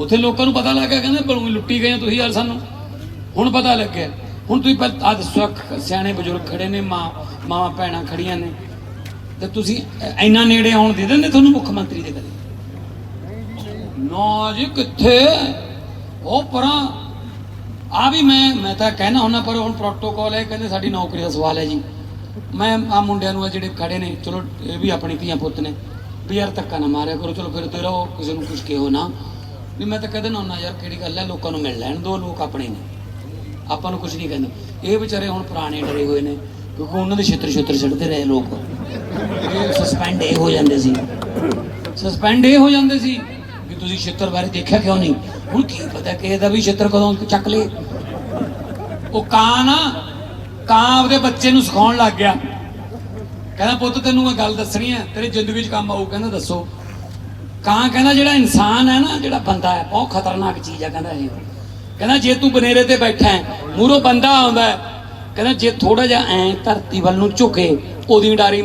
ਉੱਥੇ ਲੋਕਾਂ ਨੂੰ ਪਤਾ ਲੱਗ ਗਿਆ, ਕਹਿੰਦੇ ਬਲੂ ਲੁੱਟੀ ਗਏ ਤੁਸੀਂ ਯਾਰ ਸਾਨੂੰ। ਹੁਣ ਪਤਾ ਲੱਗਿਆ। ਹੁਣ ਤੁਸੀਂ ਪਰ ਆ ਦੱਸੋ ਸਿਆਣੇ ਬਜ਼ੁਰਗ ਖੜੇ ਨੇ, ਮਾਂ ਮਾਵਾਂ ਭੈਣਾਂ ਖੜੀਆਂ ਨੇ। ਤੇ ਤੁਸੀਂ ਇੰਨਾ ਨੇੜੇ ਆਉਣ ਦੇ ਦਿੰਦੇ ਤੁਹਾਨੂੰ ਮੁੱਖ ਮੰਤਰੀ ਦੇ ਕਦੇ? ਨਾ ਜੀ ਕਿੱਥੇ? ਉਹ ਪਰਾਂ। ਆ ਵੀ ਮੈਂ ਮੈਂ ਤਾਂ ਕਹਿਣਾ ਹੁੰਦਾ, ਪਰ ਹੁਣ ਪ੍ਰੋਟੋਕਾਲ ਹੈ, ਕਹਿੰਦੇ ਸਾਡੀ ਨੌਕਰੀ ਦਾ ਸਵਾਲ ਹੈ ਜੀ। ਮੈਂ ਆ ਮੁੰਡਿਆਂ ਨੂੰ ਜਿਹੜੇ ਖੜੇ ਨੇ, ਚਲੋ ਇਹ ਵੀ ਆਪਣੀ ਧੀਆਂ ਪੁੱਤ ਨੇ, ਵੀ ਯਾਰ ਧੱਕਾ ਨਾ ਮਾਰਿਆ ਕਰੋ, ਚਲੋ ਫਿਰ ਤੇ ਰਹੋ, ਕਿਸੇ ਨੂੰ ਕੁਝ ਕਿਹੋ ਨਾ। ਵੀ ਮੈਂ ਤਾਂ ਕਦੇ ਨਾ ਹੁੰਦਾ, ਯਾਰ ਕਿਹੜੀ ਗੱਲ ਹੈ, ਲੋਕਾਂ ਨੂੰ ਮਿਲ ਲੈਣ ਦੋ ਲੋਕ ਆਪਣੇ ਨੇ। ਆਪਾਂ ਨੂੰ ਕੁਝ ਨਹੀਂ ਕਹਿੰਦੇ। ਇਹ ਵਿਚਾਰੇ ਹੁਣ ਪੁਰਾਣੇ ਡਰੇ ਹੋਏ ਨੇ, ਕਿਉਂਕਿ ਉਹਨਾਂ ਦੇ ਛਿੱਤਰ ਛਿੱਤਰ ਛੱਡਦੇ ਰਹੇ ਲੋਕ। ਇਹ ਸਸਪੈਂਡ ਇਹ ਹੋ ਜਾਂਦੇ ਸੀ। ਸਸਪੈਂਡ ਇਹ ਹੋ ਜਾਂਦੇ ਸੀ ਵੀ ਤੁਸੀਂ ਛਿੱਤਰ ਬਾਰੇ ਦੇਖਿਆ ਕਿਉਂ ਨਹੀਂ? ਹੁਣ ਕੀ ਪਤਾ ਕਿ ਦਾ ਵੀ ਛਿੱਤਰ ਕਦੋਂ ਚੱਕ ਲੇ ਉਹ ਕਾਂ ਨਾ, ਕਾਂ ਆਪਦੇ ਬੱਚੇ ਨੂੰ ਸਿਖਾਉਣ ਲੱਗ ਗਿਆ। ਕਹਿੰਦਾ, ਪੁੱਤ ਤੈਨੂੰ ਮੈਂ ਗੱਲ ਦੱਸਣੀ ਹੈ, ਤੇਰੀ ਜ਼ਿੰਦਗੀ 'ਚ ਕੰਮ ਆਊ, ਕਹਿੰਦਾ, ਦੱਸੋ। ਕਾਂ ਕਹਿੰਦਾ ਜਿਹੜਾ ਇਨਸਾਨ ਹੈ ਨਾ, ਜਿਹੜਾ ਬੰਦਾ ਹੈ, ਬਹੁਤ ਖਤਰਨਾਕ ਚੀਜ਼ ਹੈ ਕਹਿੰਦਾ ਇਹ। ਕਹਿੰਦਾ ਜੇ ਤੂੰ ਬਨੇਰੇ ਤੇ ਬੈਠਾ ਹੈ, ਮੂਹਰੋਂ ਬੰਦਾ ਆਉਂਦਾ ਕਹਿੰਦਾ ਜੇ ਥੋੜਾ ਜਿਹਾ ਐ ਧਰਤੀ ਵੱਲ ਨੂੰ ਝੁਕੇ, ਉਹਦੀ ਡਾਰੀ